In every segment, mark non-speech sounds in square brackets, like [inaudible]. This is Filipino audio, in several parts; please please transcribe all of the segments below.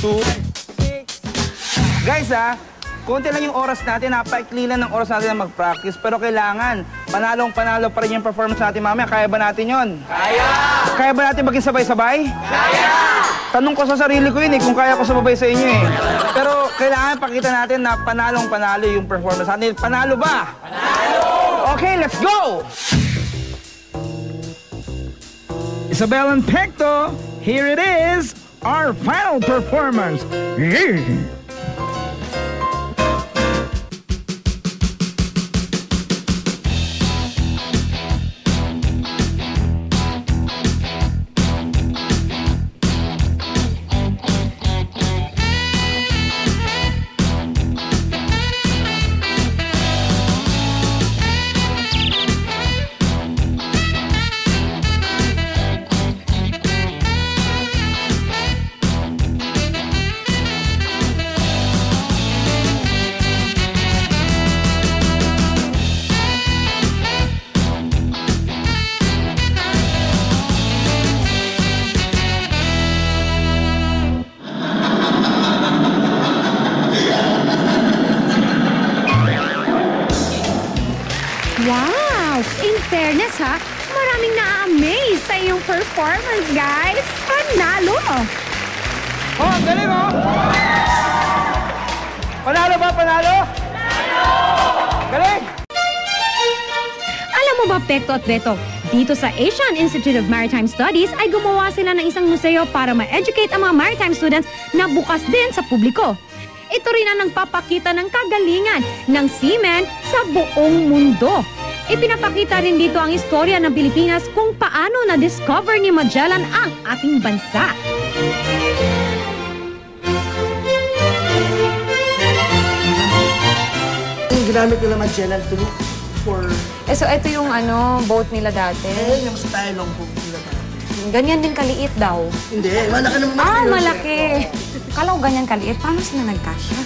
two, Guys ah, konti lang yung oras natin, napaikli lang ng oras natin na mag-practice. Pero kailangan, panalong panalo pa rin yung performance natin mamaya. Kaya ba natin yon? Kaya! Kaya ba natin maging sabay-sabay? Kaya! Tanong ko sa sarili ko yun eh, kung kaya ko sumabay sa inyo eh. Pero kailangan pakita natin na panalong panalo yung performance natin. Panalo ba? Panalo! Okay, let's go! Isabel and Pecto, here it is, our final performance. Yeah. Sa iyong performance, guys. Panalo! Oh, ang galing oh! Panalo ba? Panalo? Panalo! Galing! Alam mo ba, Pekto at Beto, dito sa Asian Institute of Maritime Studies ay gumawa sila ng isang museo para ma-educate ang mga maritime students na bukas din sa publiko. Ito rin ang nagpapakita ng kagalingan ng seamen sa buong mundo. Ipinapakita rin dito ang istorya ng Pilipinas kung paano na-discover ni Magellan ang ating bansa. Yung ginamit nila Magellan to look for... Eh, so ito yung ano, boat nila dati. Ayun yung style ng book nila dati. Ganyan din kaliit daw. Hindi, malaki ng malaki. Ah, malaki. Kala ko ganyan kaliit. Paano sila nagkasya?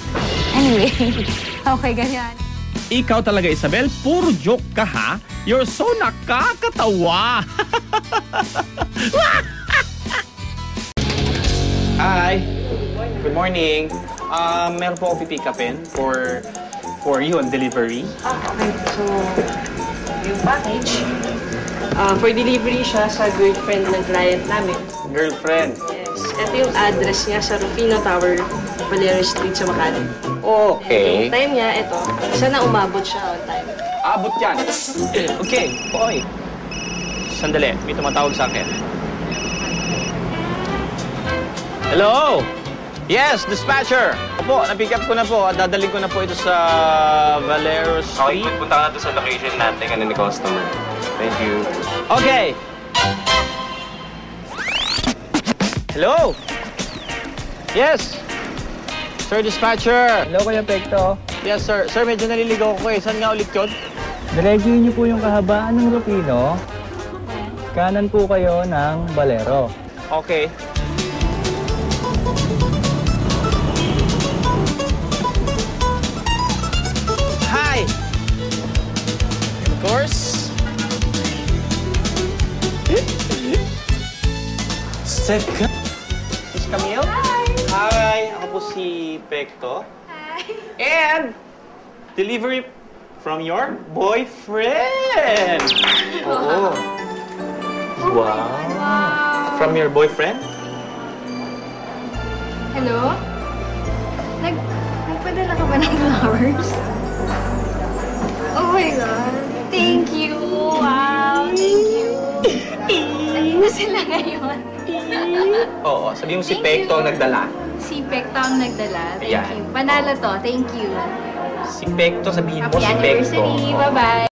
Anyway, [laughs] okay, ganyan. Ikaw talaga, Isabel, puro joke ka ha? You're so nakakatawa! [laughs] Hi! Good morning. Um, meron po ako pipick upin for for you on delivery. Okay, so yung package, uh, for delivery siya sa girlfriend ng client namin. Girlfriend. Yes. Ito yung address niya sa Rufino Tower, Valero Street sa Makati. Okay. Yung time niya, ito. Sana umabot siya on time. Abot yan. [clears throat] Okay, boy. Sandali, may tumatawag sa akin. Hello? Yes, dispatcher. Opo, na-pick up ko na po at dadaling ko na po ito sa Valero Okay, Street. punta ka na doon sa location natin ano ni customer. Thank you. Okay. Hello? Yes. Sir Dispatcher. Hello, Kuya Pekto. Yes, sir. Sir, medyo naliligaw ko eh. Saan nga ulit yun? Diretsuhin niyo po yung kahabaan ng Rufino. Kanan po kayo ng Balero. Okay. Second. Miss Camille? Hi! Hi! Ako po si Pekto. Hi! And delivery from your boyfriend! Oo. Wow. From your boyfriend? Hello? Nag nagpadala ka ba ng flowers? Oh my God. Thank you. Wow. Thank you. [laughs] Na sila ngayon. [laughs] Oo, sabi mo si Thank Pekto you. ang nagdala. Si Pekto ang nagdala. Thank Ayan. you. Panalo to. Thank you. Si Pekto, sabihin mo Happy si Pekto. anniversary. Bye-bye.